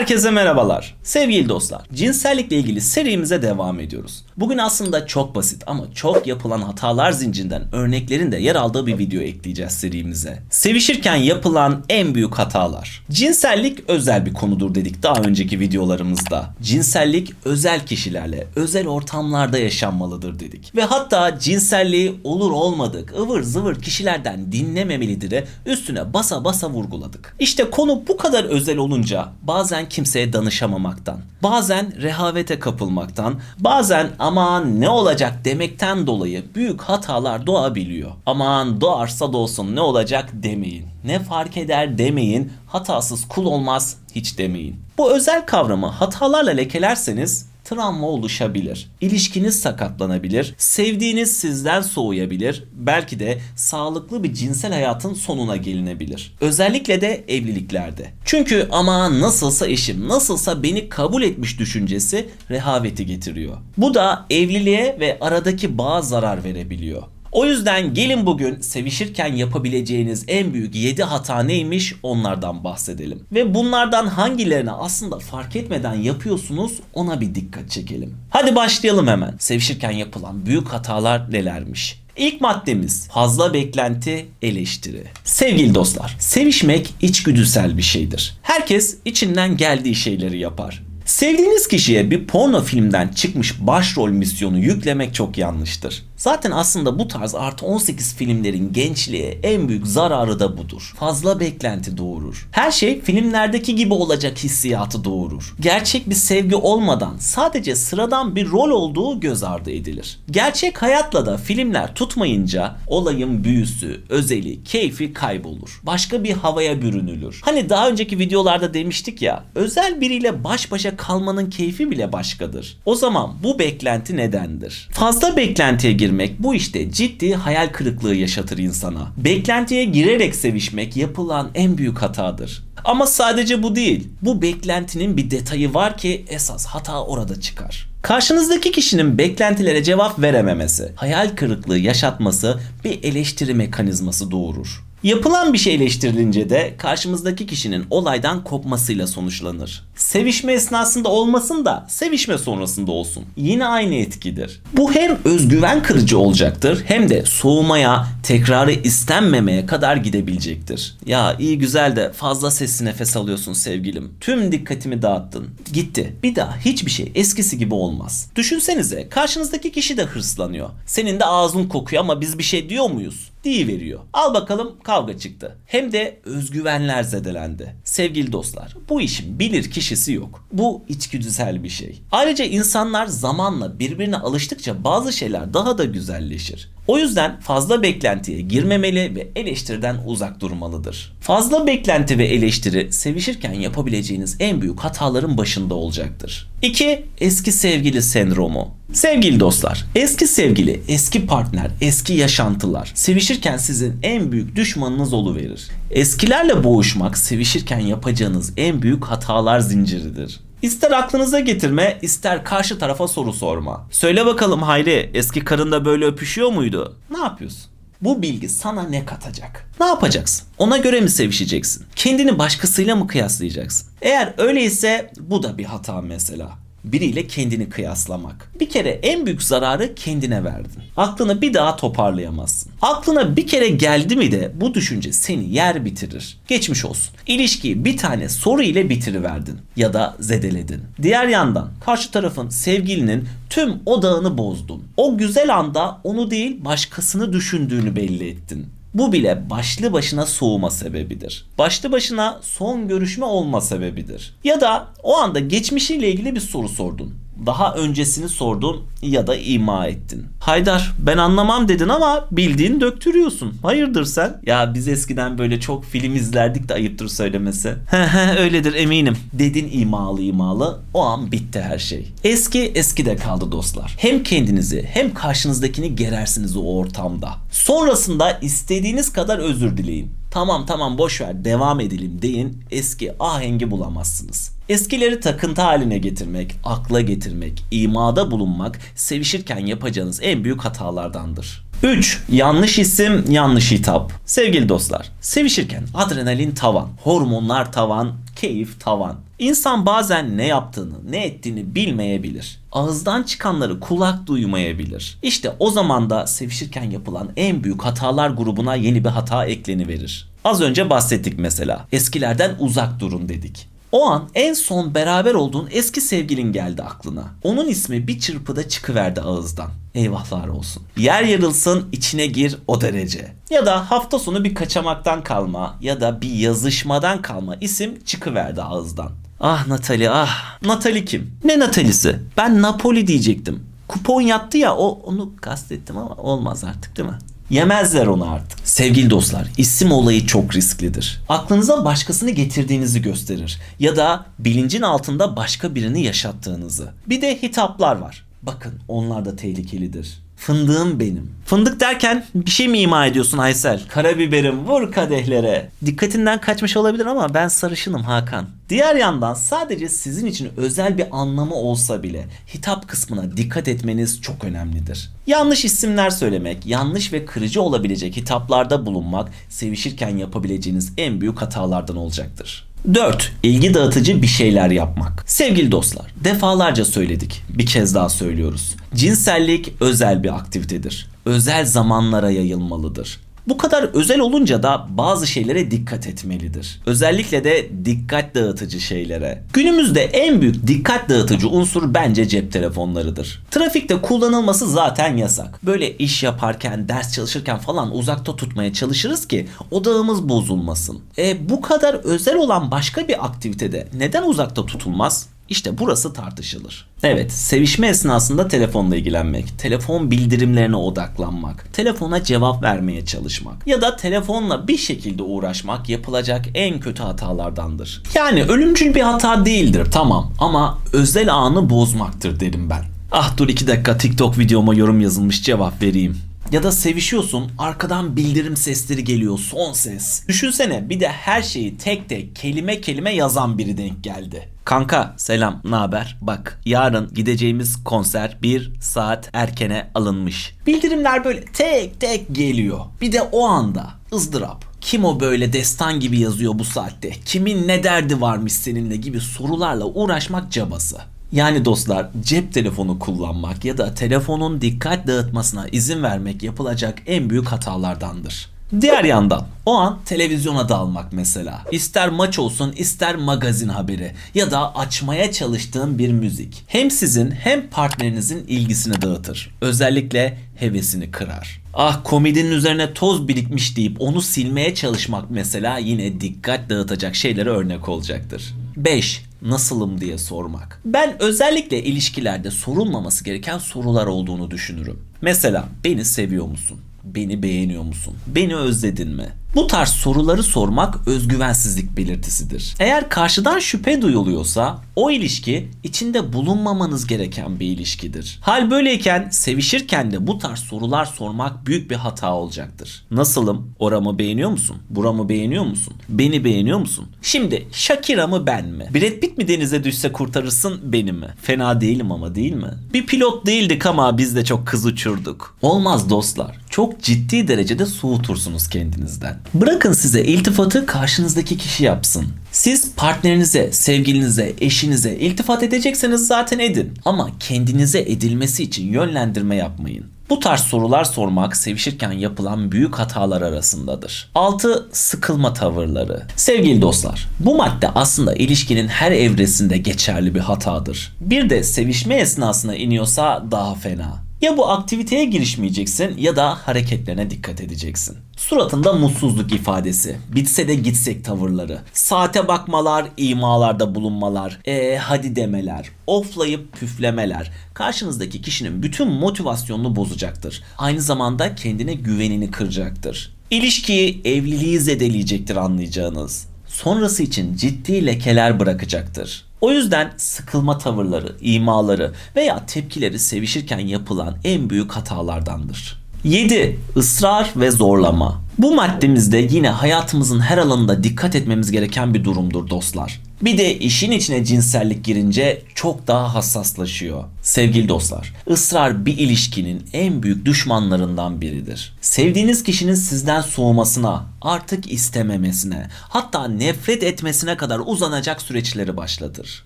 Herkese merhabalar. Sevgili dostlar, cinsellikle ilgili serimize devam ediyoruz. Bugün aslında çok basit ama çok yapılan hatalar zincirinden örneklerin de yer aldığı bir video ekleyeceğiz serimize. Sevişirken yapılan en büyük hatalar. Cinsellik özel bir konudur dedik daha önceki videolarımızda. Cinsellik özel kişilerle, özel ortamlarda yaşanmalıdır dedik. Ve hatta cinselliği olur olmadık, ıvır zıvır kişilerden dinlememelidir'e üstüne basa basa vurguladık. İşte konu bu kadar özel olunca bazen kimseye danışamamaktan, bazen rehavete kapılmaktan, bazen aman ne olacak demekten dolayı büyük hatalar doğabiliyor. Aman doğarsa doğsun ne olacak demeyin. Ne fark eder demeyin. Hatasız kul olmaz hiç demeyin. Bu özel kavramı hatalarla lekelerseniz travma oluşabilir. İlişkiniz sakatlanabilir. Sevdiğiniz sizden soğuyabilir. Belki de sağlıklı bir cinsel hayatın sonuna gelinebilir. Özellikle de evliliklerde. Çünkü ama nasılsa eşim, nasılsa beni kabul etmiş düşüncesi rehaveti getiriyor. Bu da evliliğe ve aradaki bağa zarar verebiliyor. O yüzden gelin bugün sevişirken yapabileceğiniz en büyük 7 hata neymiş onlardan bahsedelim. Ve bunlardan hangilerini aslında fark etmeden yapıyorsunuz ona bir dikkat çekelim. Hadi başlayalım hemen. Sevişirken yapılan büyük hatalar nelermiş? İlk maddemiz fazla beklenti, eleştiri. Sevgili dostlar, sevişmek içgüdüsel bir şeydir. Herkes içinden geldiği şeyleri yapar. Sevdiğiniz kişiye bir porno filmden çıkmış başrol misyonu yüklemek çok yanlıştır. Zaten aslında bu tarz artı 18 filmlerin gençliğe en büyük zararı da budur. Fazla beklenti doğurur. Her şey filmlerdeki gibi olacak hissiyatı doğurur. Gerçek bir sevgi olmadan sadece sıradan bir rol olduğu göz ardı edilir. Gerçek hayatla da filmler tutmayınca olayın büyüsü, özeli, keyfi kaybolur. Başka bir havaya bürünülür. Hani daha önceki videolarda demiştik ya, özel biriyle baş başa kalmanın keyfi bile başkadır. O zaman bu beklenti nedendir? Fazla beklentiye girmek bu işte ciddi hayal kırıklığı yaşatır insana. Beklentiye girerek sevişmek yapılan en büyük hatadır. Ama sadece bu değil. Bu beklentinin bir detayı var ki esas hata orada çıkar. Karşınızdaki kişinin beklentilere cevap verememesi, hayal kırıklığı yaşatması bir eleştiri mekanizması doğurur. Yapılan bir şey eleştirilince de karşımızdaki kişinin olaydan kopmasıyla sonuçlanır. Sevişme esnasında olmasın da sevişme sonrasında olsun. Yine aynı etkidir. Bu hem özgüven kırıcı olacaktır hem de soğumaya, tekrarı istenmemeye kadar gidebilecektir. Ya iyi güzel de fazla sesli nefes alıyorsun sevgilim. Tüm dikkatimi dağıttın. Gitti. Bir daha hiçbir şey eskisi gibi olmaz. Düşünsenize karşınızdaki kişi de hırslanıyor. Senin de ağzın kokuyor ama biz bir şey diyor muyuz? Veriyor. Al bakalım kavga çıktı. Hem de özgüvenler zedelendi. Sevgili dostlar bu işin bilir kişisi yok. Bu içgüdüsel bir şey. Ayrıca insanlar zamanla birbirine alıştıkça bazı şeyler daha da güzelleşir. O yüzden fazla beklentiye girmemeli ve eleştiriden uzak durmalıdır. Fazla beklenti ve eleştiri sevişirken yapabileceğiniz en büyük hataların başında olacaktır. 2. Eski sevgili sendromu. Sevgili dostlar, eski sevgili, eski partner, eski yaşantılar sevişirken sizin en büyük düşmanınız verir. Eskilerle boğuşmak sevişirken yapacağınız en büyük hatalar zinciridir. İster aklınıza getirme, ister karşı tarafa soru sorma. Söyle bakalım Hayri, eski karında böyle öpüşüyor muydu? Ne yapıyorsun? Bu bilgi sana ne katacak? Ne yapacaksın? Ona göre mi sevişeceksin? Kendini başkasıyla mı kıyaslayacaksın? Eğer öyleyse bu da bir hata mesela biriyle kendini kıyaslamak. Bir kere en büyük zararı kendine verdin. Aklını bir daha toparlayamazsın. Aklına bir kere geldi mi de bu düşünce seni yer bitirir. Geçmiş olsun. İlişkiyi bir tane soru ile bitiriverdin ya da zedeledin. Diğer yandan karşı tarafın sevgilinin tüm odağını bozdun. O güzel anda onu değil başkasını düşündüğünü belli ettin. Bu bile başlı başına soğuma sebebidir. Başlı başına son görüşme olma sebebidir. Ya da o anda geçmişiyle ilgili bir soru sordun daha öncesini sordun ya da ima ettin. Haydar ben anlamam dedin ama bildiğin döktürüyorsun. Hayırdır sen? Ya biz eskiden böyle çok film izlerdik de ayıptır söylemesi. He öyledir eminim. Dedin imalı imalı o an bitti her şey. Eski eski de kaldı dostlar. Hem kendinizi hem karşınızdakini gerersiniz o ortamda. Sonrasında istediğiniz kadar özür dileyin. Tamam tamam boş ver devam edelim deyin eski ahengi bulamazsınız. Eskileri takıntı haline getirmek, akla getirmek, imada bulunmak sevişirken yapacağınız en büyük hatalardandır. 3. Yanlış isim, yanlış hitap. Sevgili dostlar, sevişirken adrenalin tavan, hormonlar tavan, keyif tavan. İnsan bazen ne yaptığını, ne ettiğini bilmeyebilir. Ağızdan çıkanları kulak duymayabilir. İşte o zaman da sevişirken yapılan en büyük hatalar grubuna yeni bir hata ekleniverir. Az önce bahsettik mesela. Eskilerden uzak durun dedik. O an en son beraber olduğun eski sevgilin geldi aklına. Onun ismi bir çırpıda çıkıverdi ağızdan. Eyvahlar olsun. Yer yarılsın içine gir o derece. Ya da hafta sonu bir kaçamaktan kalma ya da bir yazışmadan kalma isim çıkıverdi ağızdan. Ah Natali ah. Natali kim? Ne Natalisi? Ben Napoli diyecektim. Kupon yattı ya o onu kastettim ama olmaz artık değil mi? Yemezler onu artık. Sevgili dostlar, isim olayı çok risklidir. Aklınıza başkasını getirdiğinizi gösterir ya da bilincin altında başka birini yaşattığınızı. Bir de hitaplar var. Bakın onlar da tehlikelidir. Fındığım benim. Fındık derken bir şey mi ima ediyorsun Aysel? Karabiberim vur kadehlere. Dikkatinden kaçmış olabilir ama ben sarışınım Hakan. Diğer yandan sadece sizin için özel bir anlamı olsa bile hitap kısmına dikkat etmeniz çok önemlidir. Yanlış isimler söylemek, yanlış ve kırıcı olabilecek hitaplarda bulunmak sevişirken yapabileceğiniz en büyük hatalardan olacaktır. 4. İlgi dağıtıcı bir şeyler yapmak. Sevgili dostlar, defalarca söyledik. Bir kez daha söylüyoruz. Cinsellik özel bir aktivitedir. Özel zamanlara yayılmalıdır. Bu kadar özel olunca da bazı şeylere dikkat etmelidir. Özellikle de dikkat dağıtıcı şeylere. Günümüzde en büyük dikkat dağıtıcı unsur bence cep telefonlarıdır. Trafikte kullanılması zaten yasak. Böyle iş yaparken, ders çalışırken falan uzakta tutmaya çalışırız ki odağımız bozulmasın. E bu kadar özel olan başka bir aktivitede neden uzakta tutulmaz? İşte burası tartışılır. Evet, sevişme esnasında telefonla ilgilenmek, telefon bildirimlerine odaklanmak, telefona cevap vermeye çalışmak ya da telefonla bir şekilde uğraşmak yapılacak en kötü hatalardandır. Yani ölümcül bir hata değildir tamam ama özel anı bozmaktır derim ben. Ah dur iki dakika TikTok videoma yorum yazılmış cevap vereyim. Ya da sevişiyorsun arkadan bildirim sesleri geliyor son ses. Düşünsene bir de her şeyi tek tek kelime kelime yazan biri denk geldi. Kanka selam ne haber? Bak yarın gideceğimiz konser bir saat erkene alınmış. Bildirimler böyle tek tek geliyor. Bir de o anda ızdırap. Kim o böyle destan gibi yazıyor bu saatte? Kimin ne derdi varmış seninle gibi sorularla uğraşmak cabası. Yani dostlar cep telefonu kullanmak ya da telefonun dikkat dağıtmasına izin vermek yapılacak en büyük hatalardandır. Diğer yandan o an televizyona dalmak mesela. İster maç olsun ister magazin haberi ya da açmaya çalıştığın bir müzik. Hem sizin hem partnerinizin ilgisini dağıtır. Özellikle hevesini kırar. Ah komedinin üzerine toz birikmiş deyip onu silmeye çalışmak mesela yine dikkat dağıtacak şeylere örnek olacaktır. 5 nasılım diye sormak. Ben özellikle ilişkilerde sorulmaması gereken sorular olduğunu düşünürüm. Mesela beni seviyor musun? Beni beğeniyor musun? Beni özledin mi? Bu tarz soruları sormak özgüvensizlik belirtisidir. Eğer karşıdan şüphe duyuluyorsa o ilişki içinde bulunmamanız gereken bir ilişkidir. Hal böyleyken sevişirken de bu tarz sorular sormak büyük bir hata olacaktır. Nasılım? Oramı beğeniyor musun? Buramı beğeniyor musun? Beni beğeniyor musun? Şimdi Shakira mı ben mi? Brad Pitt mi denize düşse kurtarırsın beni mi? Fena değilim ama değil mi? Bir pilot değildik ama biz de çok kız uçurduk. Olmaz dostlar. Çok ciddi derecede soğutursunuz kendinizden. Bırakın size iltifatı karşınızdaki kişi yapsın. Siz partnerinize, sevgilinize, eşinize iltifat edecekseniz zaten edin. Ama kendinize edilmesi için yönlendirme yapmayın. Bu tarz sorular sormak sevişirken yapılan büyük hatalar arasındadır. 6. Sıkılma tavırları. Sevgili dostlar, bu madde aslında ilişkinin her evresinde geçerli bir hatadır. Bir de sevişme esnasına iniyorsa daha fena. Ya bu aktiviteye girişmeyeceksin ya da hareketlerine dikkat edeceksin. Suratında mutsuzluk ifadesi, bitse de gitsek tavırları, saate bakmalar, imalarda bulunmalar, ee hadi demeler, oflayıp püflemeler karşınızdaki kişinin bütün motivasyonunu bozacaktır. Aynı zamanda kendine güvenini kıracaktır. İlişkiyi, evliliği zedeleyecektir anlayacağınız. Sonrası için ciddi lekeler bırakacaktır. O yüzden sıkılma tavırları, imaları veya tepkileri sevişirken yapılan en büyük hatalardandır. 7. Israr ve zorlama. Bu maddemizde yine hayatımızın her alanında dikkat etmemiz gereken bir durumdur dostlar. Bir de işin içine cinsellik girince çok daha hassaslaşıyor. Sevgili dostlar, ısrar bir ilişkinin en büyük düşmanlarından biridir. Sevdiğiniz kişinin sizden soğumasına, artık istememesine, hatta nefret etmesine kadar uzanacak süreçleri başlatır.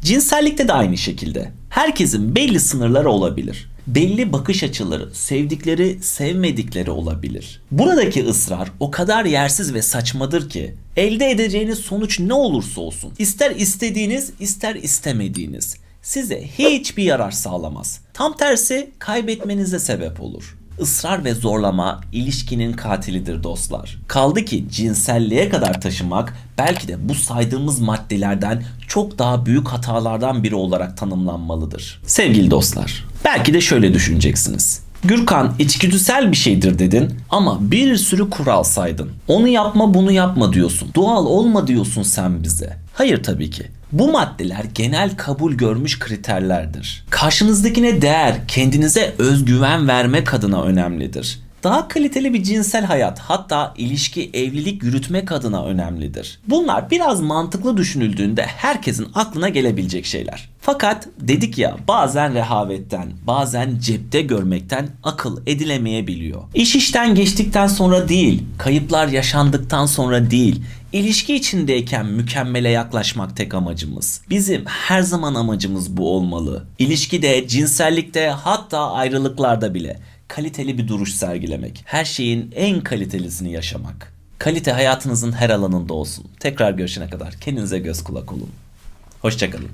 Cinsellikte de aynı şekilde. Herkesin belli sınırları olabilir belli bakış açıları, sevdikleri, sevmedikleri olabilir. Buradaki ısrar o kadar yersiz ve saçmadır ki elde edeceğiniz sonuç ne olursa olsun, ister istediğiniz, ister istemediğiniz size hiçbir yarar sağlamaz. Tam tersi kaybetmenize sebep olur. Israr ve zorlama ilişkinin katilidir dostlar. Kaldı ki cinselliğe kadar taşımak belki de bu saydığımız maddelerden çok daha büyük hatalardan biri olarak tanımlanmalıdır. Sevgili dostlar, belki de şöyle düşüneceksiniz. Gürkan içgüdüsel bir şeydir dedin ama bir sürü kural saydın. Onu yapma bunu yapma diyorsun. Doğal olma diyorsun sen bize. Hayır tabii ki. Bu maddeler genel kabul görmüş kriterlerdir. Karşınızdakine değer, kendinize özgüven vermek adına önemlidir. Daha kaliteli bir cinsel hayat hatta ilişki, evlilik yürütmek adına önemlidir. Bunlar biraz mantıklı düşünüldüğünde herkesin aklına gelebilecek şeyler. Fakat dedik ya bazen rehavetten, bazen cepte görmekten akıl edilemeyebiliyor. İş işten geçtikten sonra değil, kayıplar yaşandıktan sonra değil, İlişki içindeyken mükemmele yaklaşmak tek amacımız. Bizim her zaman amacımız bu olmalı. İlişkide, cinsellikte hatta ayrılıklarda bile kaliteli bir duruş sergilemek. Her şeyin en kalitelisini yaşamak. Kalite hayatınızın her alanında olsun. Tekrar görüşene kadar kendinize göz kulak olun. Hoşçakalın.